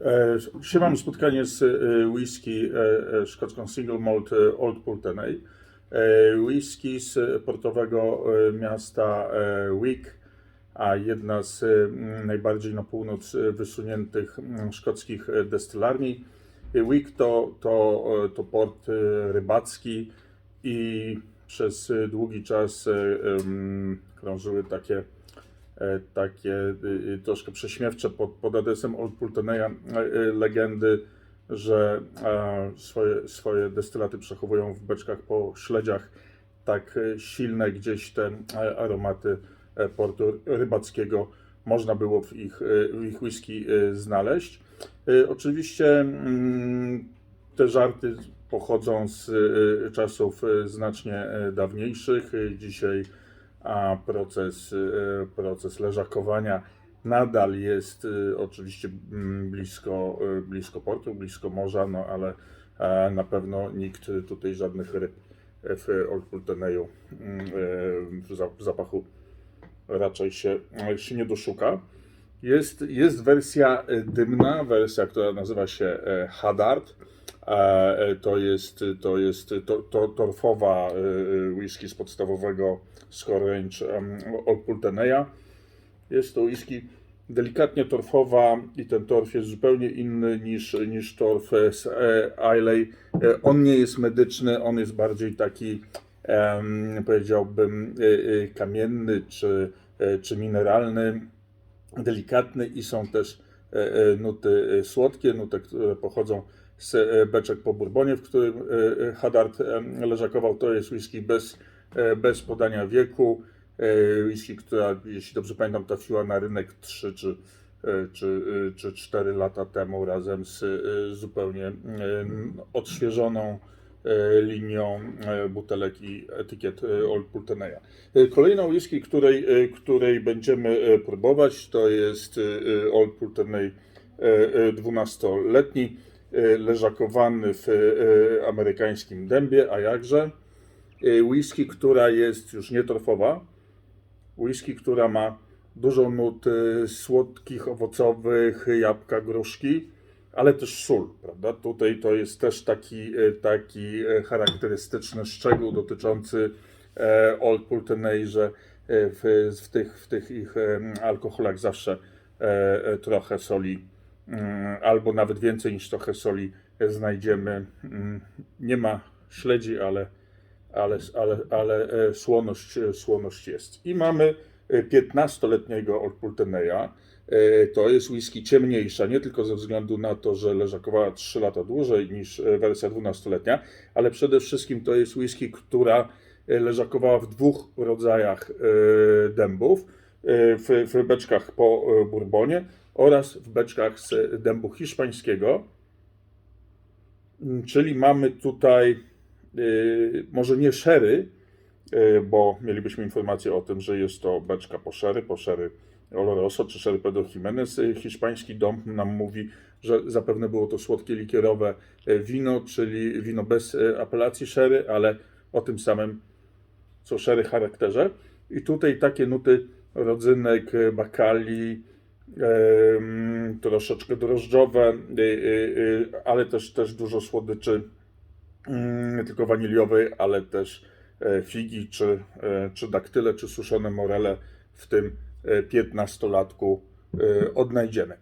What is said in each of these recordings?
E, Dzisiaj mamy spotkanie z e, whisky e, e, szkocką Single Malt e, Old Pulteney. E, Whisky z portowego e, miasta e, Wick, a jedna z e, najbardziej na północ e, wysuniętych szkockich e, destylarni. E, Wick to, to, e, to port e, rybacki i przez e, długi czas e, krążyły takie e, takie y, y, troszkę prześmiewcze pod, pod adresem Old Pulteneya e, e, legendy, że e, swoje, swoje destylaty przechowują w beczkach po śledziach tak e, silne gdzieś te e, aromaty e, portu rybackiego można było w ich, e, w ich whisky e, znaleźć. E, Oczywiście mm, te żarty pochodzą z e, czasów e, znacznie e, dawniejszych. E, Dzisiaj a proces, e, proces leżakowania nadal jest e, oczywiście mm, blisko, e, blisko portu, blisko morza, no ale e, na pewno nikt tutaj żadnych ryb w Old Pulteneyu mm, e, w za- w zapachu raczej się, się nie doszuka. Jest, jest wersja e, dymna, wersja, która nazywa się Hadard. E, To jest, to jest to, to torfowa e, e, whisky z podstawowego Score Range Old Pulteneya. Jest to whisky delikatnie torfowa i ten torf jest zupełnie inny niż, niż torf e, z e, Islay. E, On nie jest medyczny, on jest bardziej taki, powiedziałbym, e, e, kamienny czy, e, czy mineralny delikatny i są też e, e, nuty e, słodkie, nuty, które pochodzą z e, beczek po bourbonie, w którym e, e, Hadard leżakował. To jest whisky bez, bez podania wieku. Whisky, która, jeśli dobrze pamiętam, trafiła na rynek 3 czy, czy, czy 4 lata temu razem z zupełnie odświeżoną linią butelek i etykiet Old Pulteneya. Kolejną whisky, której, której będziemy próbować, to jest Old Pulteney e, e, 12-letni, e, leżakowany w e, amerykańskim dębie, a jakże. E, Whisky, która jest już nietorfowa, whisky, która ma dużo nut słodkich, owocowych, jabłka, gruszki, ale też sól, prawda? Tutaj to jest też taki, taki charakterystyczny szczegół dotyczący e, Old Pulteney, że e, w, w, tych, w tych ich alkoholach zawsze e, trochę soli, albo nawet więcej niż trochę soli znajdziemy. Mm, Nie ma śledzi, ale, ale, ale, ale e, słoność, e, słoność jest. I mamy e, 15-letniego Old Pulteneya. E, To jest whisky ciemniejsza, nie tylko ze względu na to, że leżakowała 3 lata dłużej niż wersja 12-letnia, ale przede wszystkim to jest whisky, która leżakowała w dwóch rodzajach dębów, w, w beczkach po bourbonie oraz w beczkach z dębu hiszpańskiego. Czyli mamy tutaj y, może nie sherry, y, bo mielibyśmy informację o tym, że jest to beczka po sherry, po sherry Oloroso czy sherry Pedro Jimenez. Y, Hiszpański dom nam mówi, że zapewne było to słodkie likierowe wino, czyli wino bez apelacji sherry, ale o tym samym co sherry charakterze. I tutaj takie nuty rodzynek, bakali, troszeczkę drożdżowe, y, y, y, ale też, też dużo słodyczy, mm, nie tylko waniliowej, ale też e, figi, czy, e, czy daktyle, czy suszone morele w tym e, 15-latku e, odnajdziemy.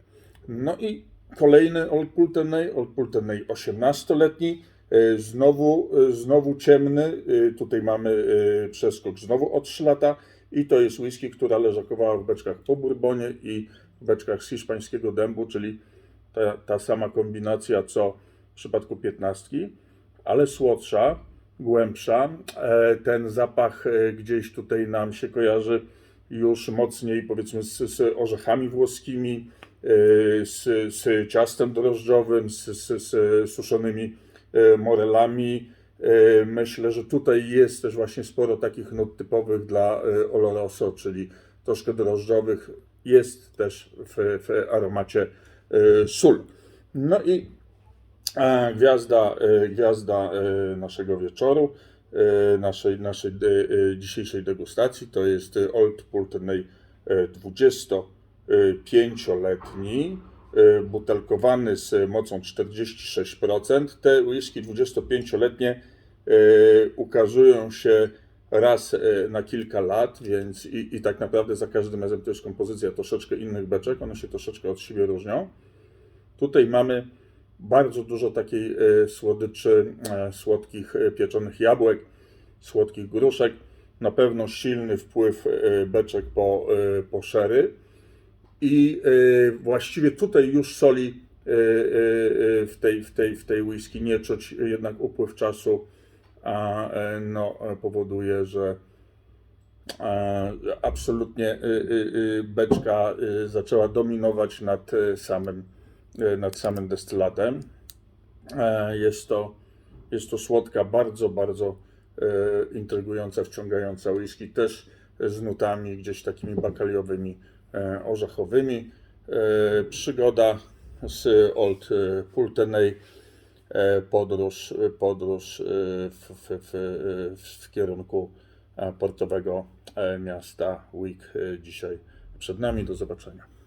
No i kolejny Old Pulteney, Old Pulteney 18-letni, e, znowu, znowu ciemny, tutaj mamy przeskok znowu o 3 lata i to jest whisky, która leżakowała w beczkach po bourbonie i beczkach z hiszpańskiego dębu, czyli ta, ta sama kombinacja co w przypadku 15, ale słodsza, głębsza. E, Ten zapach e, gdzieś tutaj nam się kojarzy już mocniej powiedzmy z, z orzechami włoskimi, e, z, z ciastem drożdżowym, z, z, z suszonymi morelami. Myślę, że tutaj jest też właśnie sporo takich nut typowych dla Oloroso, czyli troszkę drożdżowych. Jest też w, w aromacie e, sól. No i e, gwiazda, e, gwiazda naszego wieczoru, naszej, naszej dzisiejszej degustacji to jest Old Pulteney e, 25-letni e, butelkowany z mocą 46%. Te whisky 25-letnie e, ukazują się raz e, na kilka lat, więc i, i tak naprawdę za każdym razem to jest kompozycja troszeczkę innych beczek, one się troszeczkę od siebie różnią. Tutaj mamy bardzo dużo takiej e, słodyczy, e, słodkich pieczonych jabłek, słodkich gruszek. Na pewno silny wpływ beczek po, po sherry. I właściwie tutaj już soli w tej, w, tej, w tej whisky nie czuć, jednak upływ czasu a, e, no, e, powoduje, że e, absolutnie beczka zaczęła dominować nad samym, nad samym destylatem. Jest to, jest to słodka, bardzo, bardzo intrygująca, wciągająca whisky, też z nutami gdzieś takimi bakaliowymi, orzechowymi. Przygoda z Old Pulteney, podróż, podróż w, w, w, w, w kierunku e, portowego e, miasta Wick e, dzisiaj przed nami. Do zobaczenia.